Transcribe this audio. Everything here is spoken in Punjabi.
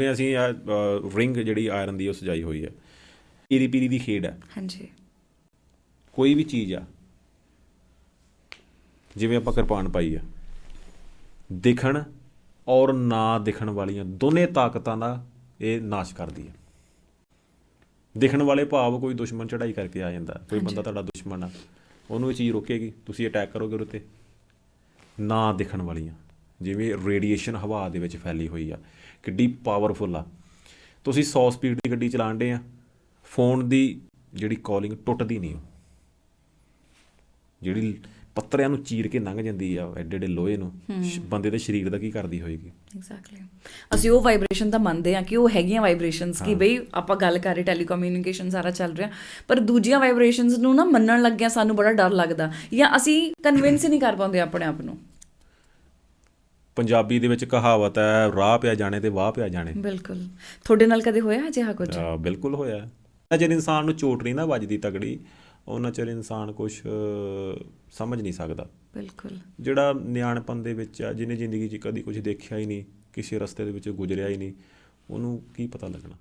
ਜਿਵੇਂ ਅਸੀਂ ਰਿੰਗ ਜਿਹੜੀ ਆਇਰਨ ਦੀ ਉਹ ਸਜਾਈ ਹੋਈ ਹੈ। ਪੀਰੀ ਪੀਰੀ ਦੀ ਖੇਡ ਹੈ। ਹਾਂਜੀ। ਕੋਈ ਵੀ ਚੀਜ਼ ਆ ਜਿਵੇਂ ਆਪਾਂ ਕਿਰਪਾਨ ਪਾਈ ਆ ਦਿਖਣ ਔਰ ਨਾ ਦਿਖਣ ਵਾਲੀਆਂ ਦੋਨੇ ਤਾਕਤਾਂ ਦਾ ਇਹ ਨਾਸ਼ ਕਰਦੀ ਹੈ। ਦਿਖਣ ਵਾਲੇ ਭਾਵ ਕੋਈ ਦੁਸ਼ਮਣ ਚੜਾਈ ਕਰਕੇ ਆ ਜਾਂਦਾ ਕੋਈ ਬੰਦਾ ਤੁਹਾਡਾ ਦੁਸ਼ਮਣ ਆ ਉਹਨੂੰ ਇਹ ਚੀਜ਼ ਰੋਕੇਗੀ ਤੁਸੀਂ ਅਟੈਕ ਕਰੋਗੇ ਉਹਦੇ ਉੱਤੇ। ਨਾ ਦਿਖਣ ਵਾਲੀਆਂ। ਜਿਵੇਂ ਰੇਡੀਏਸ਼ਨ ਹਵਾ ਦੇ ਵਿੱਚ ਫੈਲੀ ਹੋਈ ਆ ਕਿੱਡੀ ਪਾਵਰਫੁਲ ਆ। ਤੁਸੀਂ 100 ਸਪੀਡ ਦੀ ਗੱਡੀ ਚਲਾਣ ਡੇ ਆ ਫੋਨ ਦੀ ਜਿਹੜੀ ਕਾਲਿੰਗ ਟੁੱਟਦੀ ਨਹੀਂ ਉਹ। ਜਿਹੜੀ ਪੱਤਰਿਆਂ ਨੂੰ ਚੀਰ ਕੇ ਲੰਘ ਜਾਂਦੀ ਆ ਐਡੇ ਐਡੇ ਲੋਹੇ ਨੂੰ ਬੰਦੇ ਦੇ ਸਰੀਰ ਦਾ ਕੀ ਕਰਦੀ ਹੋਏਗੀ? ਐਗਜ਼ੈਕਟਲੀ ਅਸੀਂ ਉਹ ਵਾਈਬ੍ਰੇਸ਼ਨ ਤਾਂ ਮੰਨਦੇ ਆ ਕਿ ਉਹ ਹੈਗੀਆਂ ਵਾਈਬ੍ਰੇਸ਼ਨਸ ਕਿ ਬਈ ਆਪਾਂ ਗੱਲ ਕਰ ਰਹੇ ਟੈਲੀਕਮਿਊਨੀਕੇਸ਼ਨ ਸਾਰਾ ਚੱਲ ਰਿਹਾ ਪਰ ਦੂਜੀਆਂ ਵਾਈਬ੍ਰੇਸ਼ਨਸ ਨੂੰ ਨਾ ਮੰਨਣ ਲੱਗਿਆ ਸਾਨੂੰ ਬੜਾ ਡਰ ਲੱਗਦਾ ਜਾਂ ਅਸੀਂ ਕਨਵਿੰਸ ਹੀ ਨਹੀਂ ਕਰ ਪਾਉਂਦੇ ਆਪਣੇ ਆਪ ਨੂੰ। ਪੰਜਾਬੀ ਦੇ ਵਿੱਚ ਕਹਾਵਤ ਹੈ ਰਾਹ ਪਿਆ ਜਾਣੇ ਤੇ ਵਾਹ ਪਿਆ ਜਾਣੇ। ਬਿਲਕੁਲ। ਤੁਹਾਡੇ ਨਾਲ ਕਦੇ ਹੋਇਆ ਅਜਿਹਾ ਕੁਝ? ਬਿਲਕੁਲ ਹੋਇਆ। ਚਿਰ ਇਨਸਾਨ ਨੂੰ ਚੋਟ ਨਹੀਂ ਨਾ ਵੱਜਦੀ ਤਗੜੀ ਉਹਨਾਂ ਚਿਰ ਇਨਸਾਨ ਕੁਝ ਸਮਝ ਨਹੀਂ ਸਕਦਾ। ਬਿਲਕੁਲ। ਜਿਹੜਾ ਨਿਆਣਪਨ ਦੇ ਵਿੱਚ ਆ ਜਿਹਨੇ ਜ਼ਿੰਦਗੀ 'ਚ ਕਦੀ ਕੁਝ ਦੇਖਿਆ ਹੀ ਨਹੀਂ ਕਿਸੇ ਰਸਤੇ ਦੇ ਵਿੱਚ ਗੁਜ਼ਰਿਆ ਹੀ ਨਹੀਂ ਉਹਨੂੰ ਕੀ ਪਤਾ ਲੱਗਣਾ।